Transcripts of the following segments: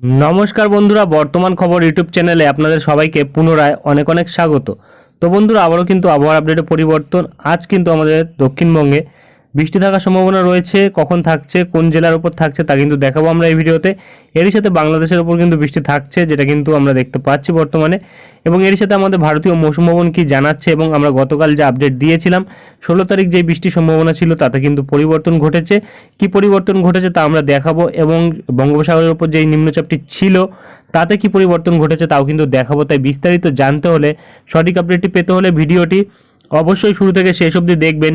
নমস্কার বন্ধুরা, বর্তমান খবর ইউটিউব চ্যানেলে আপনাদের সবাইকে পুনরায় অনেক অনেক স্বাগত। তো বন্ধুরা, আবারও কিন্তু আবহাওয়ার আপডেটে পরিবর্তন। আজ কিন্তু আমাদের দক্ষিণবঙ্গে বৃষ্টি থাকার সম্ভাবনা রয়েছে, কখন থাকছে, কোন জেলার উপর থাকছে তা কিন্তু দেখাবো আমরা এই ভিডিওতে। এরই সাথে বাংলাদেশের উপর কিন্তু বৃষ্টি থাকছে, যেটা কিন্তু আমরা দেখতে পাচ্ছি বর্তমানে। এবং এর সাথে আমাদের ভারতীয় মৌসুম ভবন কি জানাচ্ছে এবং আমরা গতকাল যে আপডেট দিয়েছিলাম, ষোলো তারিখ যে বৃষ্টির সম্ভাবনা ছিল তাতে কিন্তু পরিবর্তন ঘটেছে। কি পরিবর্তন ঘটেছে তা আমরা দেখাবো এবং বঙ্গোপসাগরের উপর যেই নিম্নচাপটি ছিল, তাতে কি পরিবর্তন ঘটেছে তাও কিন্তু দেখাবো। তাই বিস্তারিত জানতে হলে, সঠিক আপডেটটি পেতে হলে ভিডিওটি অবশ্যই শুরু থেকে শেষ অবধি দেখবেন।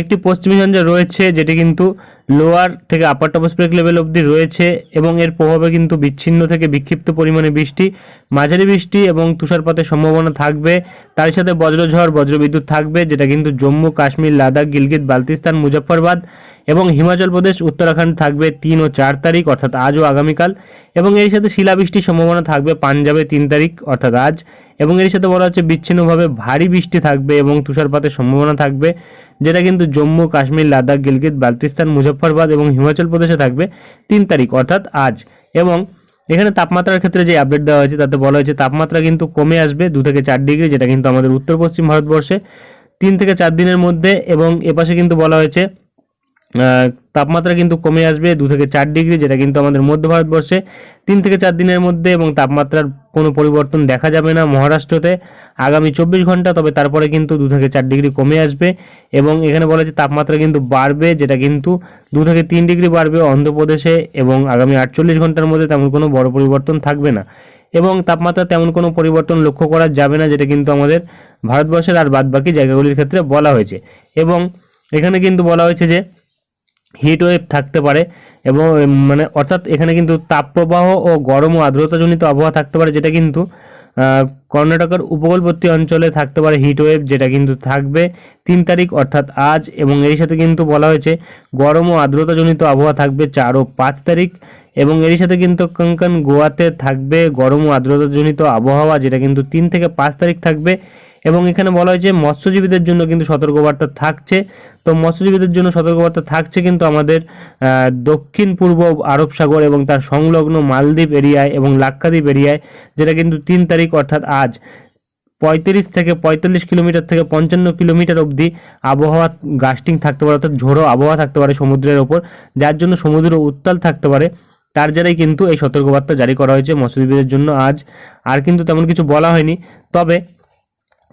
একটি পশ্চিমী ঝঞ্ঝা রয়েছে, যেটি কিন্তু লোয়ার থেকে আপার টপোস্ফিরিক লেভেল অবধি রয়েছে এবং এর প্রভাবে কিন্তু বিচ্ছিন্ন থেকে বিক্ষিপ্ত পরিমাণে বৃষ্টি, মাঝারি বৃষ্টি এবং তুষারপাতের সম্ভাবনা থাকবে। তার সাথে বজ্রঝড়, বজ্রবিদ্যুৎ থাকবে, যেটা কিন্তু জম্মু, কাশ্মীর, লাদাখ, গিলগিত বালতিস্তান মুজফ্ফরবাদ এবং হিমাচল প্রদেশ, উত্তরাখণ্ড থাকবে তিন ও চার তারিখ, অর্থাৎ আজ ও আগামীকাল এবং এর সাথে শিলাবৃষ্টির সম্ভাবনা থাকবে পাঞ্জাবে তিন তারিখ, অর্থাৎ আজ। এবং এর সাথে বলা হচ্ছে বিচ্ছিন্নভাবে ভারী বৃষ্টি থাকবে এবং তুষারপাতের সম্ভাবনা থাকবে, যেটা কিন্তু জম্মু, কাশ্মীর, লাদাখ, গিলগিত বালতিস্তান মুজফ্ফরবাদ এবং হিমাচল প্রদেশে থাকবে তিন তারিখ, অর্থাৎ আজ। এবং এখানে তাপমাত্রার ক্ষেত্রে যে আপডেট দেওয়া হয়েছে, তাতে বলা হয়েছে তাপমাত্রা কিন্তু কমে আসবে দু থেকে চার ডিগ্রি, যেটা কিন্তু আমাদের উত্তর পশ্চিম ভারতবর্ষে। তিন থেকে চার দিনের মধ্যে এবং এপাশে কিন্তু বলা হয়েছে তাপমাত্রা কিন্তু কমে আসবে দু থেকে চার ডিগ্রি, যেটা কিন্তু আমাদের মধ্য ভারতবর্ষে। তিন থেকে চার দিনের মধ্যে এবং তাপমাত্রার কোনো পরিবর্তন দেখা যাবে না মহারাষ্ট্রতে। আগামী চব্বিশ ঘণ্টা, তবে তারপরে কিন্তু দু থেকে চার ডিগ্রি কমে আসবে। এবং এখানে বলা হচ্ছে তাপমাত্রা কিন্তু বাড়বে, যেটা কিন্তু দু থেকে তিন ডিগ্রি বাড়বে অন্ধ্রপ্রদেশে এবং আগামী আটচল্লিশ ঘণ্টার মধ্যে তেমন কোনো বড় পরিবর্তন থাকবে না। এবং তাপমাত্রা তেমন কোনো পরিবর্তন লক্ষ্য করা যাবে না, যেটা কিন্তু আমাদের ভারতবর্ষের আর বাদবাকি জায়গাগুলির ক্ষেত্রে বলা হয়েছে। এবং এখানে কিন্তু বলা হয়েছে যে হিট ওয়েভ থাকতে পারে এবং মানে অর্থাৎ এখানে কিন্তু তাপপ্রবাহ ও গরম ও আর্দ্রতাজনিত আবহাওয়া থাকতে পারে, যেটা কিন্তু কর্ণাটকের উপকূলবর্তী অঞ্চলে থাকতে পারে হিট ওয়েভ যেটা কিন্তু থাকবে তিন তারিখ, অর্থাৎ আজ, এবং এর সাথে কিন্তু বলা হয়েছে গরম ও আর্দ্রতাজনিত আবহাওয়া থাকবে চার ও পাঁচ তারিখ, এবং এর সাথে কিন্তু কঙ্কন গোয়াতে থাকবে গরম ও আর্দ্রতাজনিত আবহাওয়া, যেটা কিন্তু তিন থেকে পাঁচ তারিখ থাকবে এবং এখানে বলা হয়েছে মৎস্যজীবীদের জন্য কিন্তু সতর্কবার্তা থাকছে। তো মৎস্যজীবীদের জন্য সতর্কবার্তা থাকছে কিন্তু আমাদের দক্ষিণ পূর্ব আরব সাগর এবং তার সংলগ্ন মালদ্বীপ এরিয়ায় এবং লাক্ষাদ্বীপ এরিয়ায়, যেটা কিন্তু তিন তারিখ অর্থাৎ আজ পঁয়ত্রিশ থেকে পঁয়তাল্লিশ কিলোমিটার থেকে পঞ্চান্ন কিলোমিটার অবধি আবহাওয়া গাস্টিং থাকতে পারে অর্থাৎ ঝোড়ো আবহাওয়া থাকতে পারে সমুদ্রের ওপর, যার জন্য সমুদ্র উত্তাল থাকতে পারে। তার জেরাই কিন্তু এই সতর্কবার্তা জারি করা হয়েছে মৎস্যজীবীদের জন্য আজ। আর কিন্তু তেমন কিছু বলা হয়নি। তবে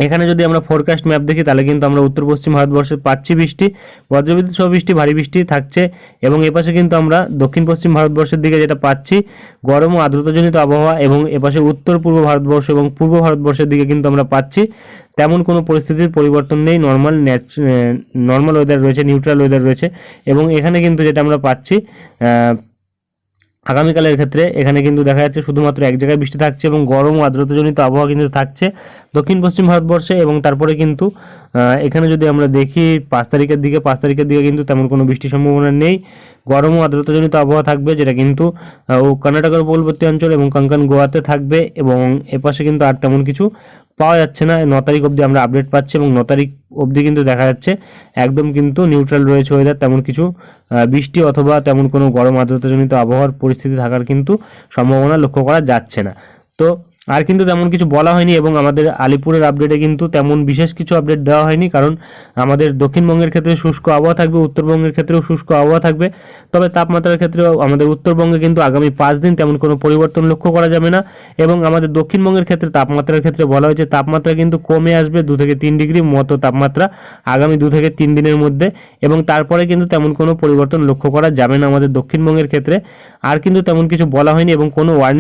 এখানে যদি আমরা ফোরকাস্ট ম্যাপ দেখি, তাহলে কিন্তু আমরা উত্তর পশ্চিম ভারতবর্ষে পাচ্ছি বৃষ্টি, বজ্রবিদ্যুৎ সহ বৃষ্টি, ভারী বৃষ্টি থাকছে এবং এপাশে কিন্তু আমরা দক্ষিণ পশ্চিম ভারতবর্ষের দিকে যেটা পাচ্ছি, গরম ও আর্দ্রতাজনিত আবহাওয়া এবং এপাশে উত্তর পূর্ব ভারতবর্ষ এবং পূর্ব ভারতবর্ষের দিকে কিন্তু আমরা পাচ্ছি, তেমন কোনো পরিস্থিতির পরিবর্তন নেই নর্মাল নর্মাল ওয়েদার রয়েছে নিউট্রাল ওয়েদার রয়েছে এবং এখানে কিন্তু যেটা আমরা পাচ্ছি আগামীকালের ক্ষেত্রে এখানে কিন্তু দেখা যাচ্ছে শুধুমাত্র এক জায়গায় বৃষ্টি থাকছে এবং গরম ও আর্দ্রতাজনিত আবহাওয়া কিন্তু থাকছে দক্ষিণ পশ্চিম ভারতবর্ষে এবং তারপরে কিন্তু এখানে যদি আমরা দেখি পাঁচ তারিখের দিকে, পাঁচ তারিখের দিকে কিন্তু তেমন কোনো বৃষ্টির সম্ভাবনা নেই। গরম ও আর্দ্রতাজনিত আবহাওয়া থাকবে যেটা কিন্তু ও কর্ণাটকের উপকূলবর্তী অঞ্চল এবং কঙ্কন গোয়াতে থাকবে এবং এপাশে কিন্তু আর তেমন কিছু পাওয়া যাচ্ছে না। ন তারিখ অবধি আমরা আপডেট পাচ্ছি এবং ন তারিখ অবধি কিন্তু দেখা যাচ্ছে একদম কিন্তু নিউট্রাল রয়েছে ওয়েদার তেমন কিছু বৃষ্টি অথবা তেমন কোনো গরম আর্দ্রতাজনিত আবহাওয়ার পরিস্থিতি থাকার কিন্তু সম্ভাবনা লক্ষ্য করা যাচ্ছে না। তো আর কিন্তু তেমন কিছু বলা হয়নি এবং আমাদের আলিপুরের আপডেটে কিন্তু তেমন বিশেষ কিছু আপডেট দেওয়া হয়নি, কারণ আমাদের দক্ষিণবঙ্গের ক্ষেত্রে শুষ্ক আবহাওয়া থাকবে, উত্তরবঙ্গের ক্ষেত্রেও শুষ্ক আবহাওয়া থাকবে। তবে তাপমাত্রার ক্ষেত্রেও আমাদের উত্তরবঙ্গে কিন্তু আগামী পাঁচ দিন তেমন কোনো পরিবর্তন লক্ষ্য করা যাবে না এবং আমাদের দক্ষিণবঙ্গের ক্ষেত্রে, তাপমাত্রার ক্ষেত্রে বলা হয়েছে তাপমাত্রা কিন্তু কমে আসবে দু থেকে তিন ডিগ্রি মতো তাপমাত্রা আগামী দু থেকে তিন দিনের মধ্যে এবং তারপরে কিন্তু তেমন কোনো পরিবর্তন লক্ষ্য করা যাবে না আমাদের দক্ষিণবঙ্গের ক্ষেত্রে। আর কিন্তু তেমন কিছু বলা হয়নি এবং কোনো ওয়ার্নিং